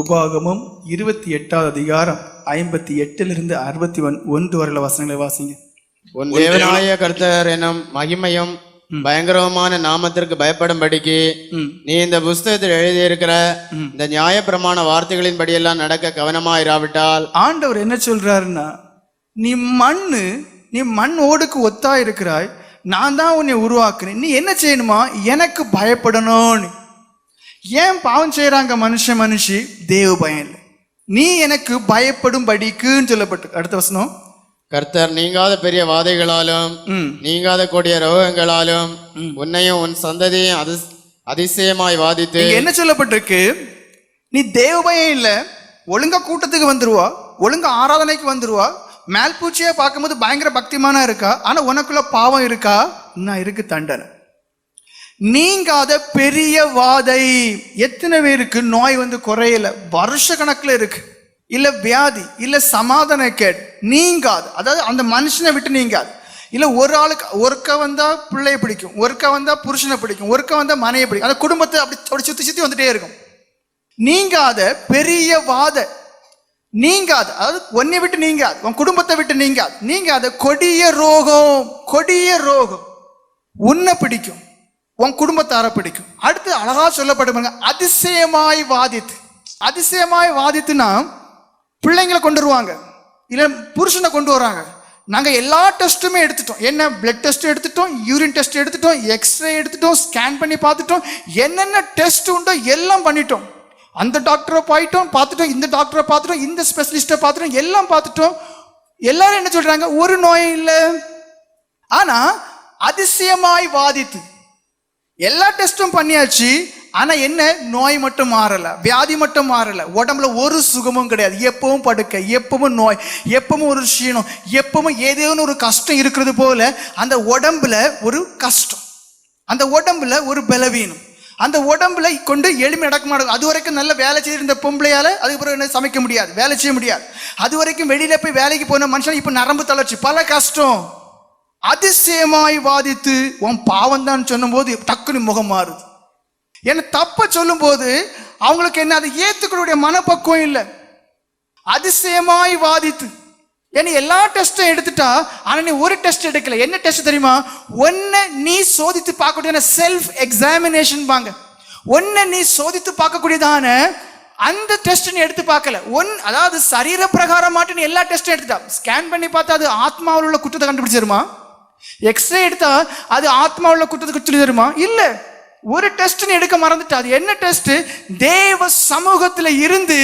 உபாகமம் இருபத்தி எட்டாவது அதிகாரம் ஐம்பத்தி எட்டிலிருந்து அறுபத்தி ஒன் ஒன்று வரையில வசனங்களை வாசிங்க. உன் தேவனாய கர்த்தர் எனும் மகிமையும் பயங்கரமான நாமத்திற்கு பயப்படும்படிக்கு. நீ இந்த புஸ்தகத்தில் எழுதியிருக்கிற இந்த நியாயப்பிரமாண வார்த்தைகளின்படியெல்லாம் நடக்க கவனமாயிராவிட்டால் ஆண்டவர் என்ன சொல்றாருன்னா நீ மண்ணு நீ மண் ஓடுக்கு ஒத்தா இருக்கிறாய். நான் தான் உன்னை உருவாக்குனேன் நீ என்ன செய்யணுமா? எனக்கு பயப்படணும்னு. ஏன் பாவம் செய்றாங்க மனுஷன் மனுஷி? தேவ பயம் இல்லை. நீ எனக்கு பயப்படும் படிக்குன்னு சொல்லப்பட்டு அடுத்த வசனம். கர்த்தர் நீங்காத பெரிய வாதைகளாலும் நீங்காத கொடிய ரோகங்களாலும் உன்னையும் உன் சந்ததியும் அதி அதிசயமாய் வாதித்து என்ன சொல்லப்பட்டிருக்கு? நீ தேவ பயம் இல்ல. ஒழுங்கா கூட்டத்துக்கு வந்துருவா. ஒழுங்கா ஆராதனைக்கு வந்துருவா. மேல் பூச்சியா பார்க்கும்போது பயங்கர பக்திமானா இருக்கா? ஆனா உனக்குள்ள பாவம் இருக்கா? இன்னும் இருக்கு தண்டனை. நீங்காத பெரிய வாதை. எத்தனை பேருக்கு நோய் வந்து குறையல? வருஷ கணக்கில் இருக்கு. இல்ல வியாதி இல்ல சமாதான கேட். நீங்காது. அதாவது அந்த மனுஷனை விட்டு நீங்காது. இல்ல ஒரு ஆளுக்கு ஒருக்க வந்தா பிள்ளைய பிடிக்கும் ஒருக்க வந்தா புருஷனை பிடிக்கும் ஒருக்க வந்தா மனையை பிடிக்கும். அந்த குடும்பத்தை அப்படி அப்படி சுத்தி சுத்தி வந்துட்டே இருக்கும். நீங்காத பெரிய வாத. நீங்காது அதாவது ஒன்னை விட்டு நீங்காது உன் குடும்பத்தை விட்டு நீங்காது. நீங்காத கொடிய ரோகம் கொடிய ரோகம். உன்னை பிடிக்கும். உன் குடும்பத்தார பிடிக்கும். அடுத்து அழகா சொல்லப்படுவாங்க அதிசயமாய் வாதித்து. அதிசயமாய் வாதித்துனா பிள்ளைங்களை கொண்டு வருவாங்க. இல்லை புருஷனை கொண்டு வராங்க. நாங்கள் எல்லா டெஸ்ட்டுமே எடுத்துட்டோம். என்ன பிளட் டெஸ்ட் எடுத்துட்டோம் யூரின் டெஸ்ட் எடுத்துட்டோம் எக்ஸ்ரே எடுத்துட்டோம் ஸ்கேன் பண்ணி பார்த்துட்டோம். என்னென்ன டெஸ்ட் உண்டோ எல்லாம் பண்ணிட்டோம். அந்த டாக்டரை போயிட்டோம் பார்த்துட்டோம் இந்த டாக்டரை பார்த்துட்டோம் இந்த ஸ்பெஷலிஸ்ட்டை பார்த்துட்டோம் எல்லாம் பார்த்துட்டோம். எல்லாரும் என்ன சொல்கிறாங்க ஒரு நோயும் இல்லை. ஆனால் அதிசயமாய் வாதித்து. எல்லா டெஸ்ட்டும் பண்ணியாச்சு. ஆனா என்ன? நோய் மட்டும் மாறல. வியாதி மட்டும் மாறல. உடம்புல ஒரு சுகமும் கிடையாது. எப்பவும் படுக்க எப்பவும் நோய் எப்பவும் ஒரு க்ஷீணம் எப்பவும் ஏதேனும் ஒரு கஷ்டம் இருக்கிறது போல அந்த உடம்புல ஒரு கஷ்டம். அந்த உடம்புல ஒரு பலவீனம். அந்த உடம்புல கொண்டு எளிமை நடக்க மாட்டோம் அது வரைக்கும் நல்ல வேலை செய்திருந்த பொம்பளையால் அதுக்கப்புறம் என்ன சமைக்க முடியாது வேலை செய்ய முடியாது. அது வரைக்கும் வெளியில் போய் வேலைக்கு போன மனுஷன் இப்போ நரம்பு தளர்ச்சி. பல கஷ்டம். அதிசயமாய் வாதித்து உன் பாவம் தான் சொல்லும்போது டக்குனு முகம் மாறுது. என்ன தப்ப சொல்லும்போது அவங்களுக்கு என்ன அதை ஏத்துக்களுடைய மனப்பக்குவம் இல்லை. அதிசயமாய் வாதித்து. ஏன்னா எல்லா டெஸ்ட்டும் எடுத்துட்டா ஆனா நீ ஒரு டெஸ்ட் எடுக்கல. என்ன டெஸ்ட் தெரியுமா? ஒன்ன நீ சோதித்து பார்க்கக்கூடிய செல்ஃப் எக்ஸாமினேஷன் வாங்க. ஒன்ன நீ சோதித்து பார்க்கக்கூடியதான அந்த டெஸ்ட் நீ எடுத்து பார்க்கல. ஒன் அதாவது சரீர பிரகாரமாட்டு நீ எல்லா டெஸ்ட்டும் எடுத்துட்டா. ஸ்கேன் பண்ணி பார்த்தா அது ஆத்மாவில் உள்ள குற்றத்தை கண்டுபிடிச்சிருமா? எக்ஸ்ரே எடுத்தா அது ஆத்மாவில் உள்ள சொல்லி தருமா? இல்ல. ஒரு டெஸ்ட் நீ எடுக்க மறந்துட்டா அது என்ன டெஸ்ட் தேவ சமூகத்துல இருந்து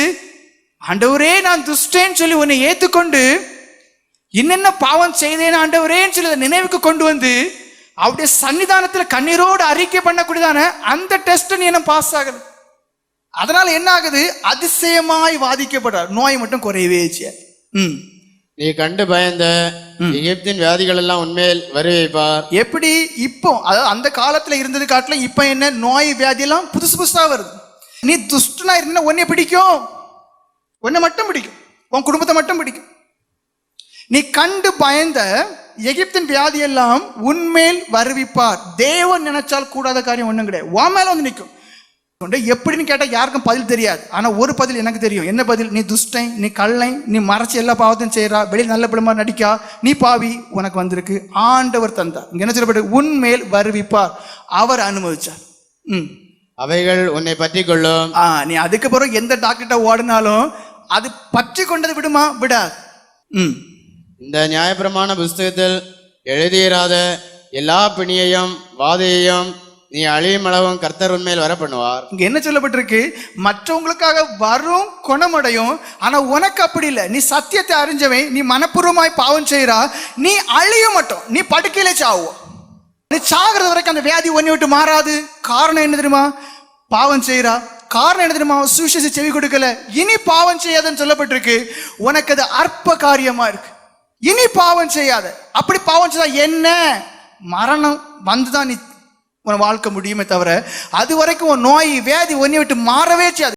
ஆண்டவரே நான் துஷ்டேன்னு சொல்லி உன்னை ஏத்துக்கொண்டு என்னென்ன பாவம் செய்தேன் ஆண்டவரேன்னு சொல்லி அதை நினைவுக்கு கொண்டு வந்து அவருடைய சன்னிதானத்துல கண்ணீரோடு அறிக்கை பண்ணக்கூடியதான அந்த டெஸ்ட் நீ என்ன பாஸ் ஆகுது அதனால என்ன ஆகுது? அதிசயமாய் வாதிக்கப்படுறார். நோய் மட்டும் குறையவே செய்யாது. ம். நீ கண்டு பயந்த எகிப்தின் வியாதிகள் எல்லாம் உண்மையில் வருவிப்பார் எப்படி இப்போ அதாவது அந்த காலத்துல இருந்தது காட்டுல இப்போ என்ன நோய் வியாதி எல்லாம் புதுசு புதுசா வருது. நீ துஷ்டனா இருந்தா உன்னை பிடிக்கும். உன்னை மட்டும் பிடிக்கும். உன் குடும்பத்தை மட்டும் பிடிக்கும். நீ கண்டு பயந்த எகிப்தின் வியாதி எல்லாம் உன்மேல் வருவிப்பார். தேவன் நினைச்சால் கூடாத காரியம் ஒண்ணும் கிடையாது. உன் மேல வந்து நிற்கும் கொண்டு எப்படின்னு கேட்டா யாருக்கும் பதில் தெரியாது. ஆனா ஒரு பதில் எனக்கு தெரியும். என்ன பதில்? நீ துஷ்டன் நீ கள்ளை நீ மறைச்சு எல்லா பாவத்தையும் செய்றா வெளியில் நல்ல பிள்ளைமா நடிக்கா நீ பாவி உனக்கு வந்திருக்கு. ஆண்டவர் தந்தார். இங்க என்ன சொல்லப்பட்டு உன்மேல் வருவிப்பார். அவர் அனுமதிச்சார். ம். அவைகள் உன்னை பற்றி கொள்ளும். ஆ நீ அதுக்கு பிறகு எந்த டாக்டர்கிட்ட ஓடினாலும் அது பற்றி கொண்டது விடுமா? விடாது. ம். இந்த நியாயப்பிரமாண புஸ்தகத்தில் எழுதியிராத எல்லா பிணியையும் வாதையையும் நீ அழியும் அளவும் கர்த்தர் உண்மையில் வர பண்ணுவார் இங்க என்ன சொல்லப்பட்டிருக்கு? மற்றவங்களுக்காக வரும் குணமடையும் ஆனா உனக்கு அப்படி இல்லை. நீ சத்தியத்தை அறிஞ்சவன் நீ மனப்பூர்வமாய் பாவம் செய்யறா நீ அழிய மட்டும். நீ படுக்கையில சாவுவோம் நீ சாகிறது வரைக்கும் அந்த வியாதி ஒன்னை விட்டு மாறாது. காரணம் என்ன தெரியுமா? பாவம் செய்யறா காரணம் என்ன தெரியுமா? சுவிசேஷ செவி கொடுக்கல. இனி பாவம் செய்யாதுன்னு சொல்லப்பட்டிருக்கு. உனக்கு அது அற்ப காரியமா இருக்கு. இனி பாவம் செய்யாத. அப்படி பாவம் செய்தா என்ன? மரணம். வந்துதான் நீ உன் வாழ்க்கை முடியுமே தவிர அது வரைக்கும் உன் நோய் வியாதி ஒன்னை விட்டு மாறவே செய்யாது.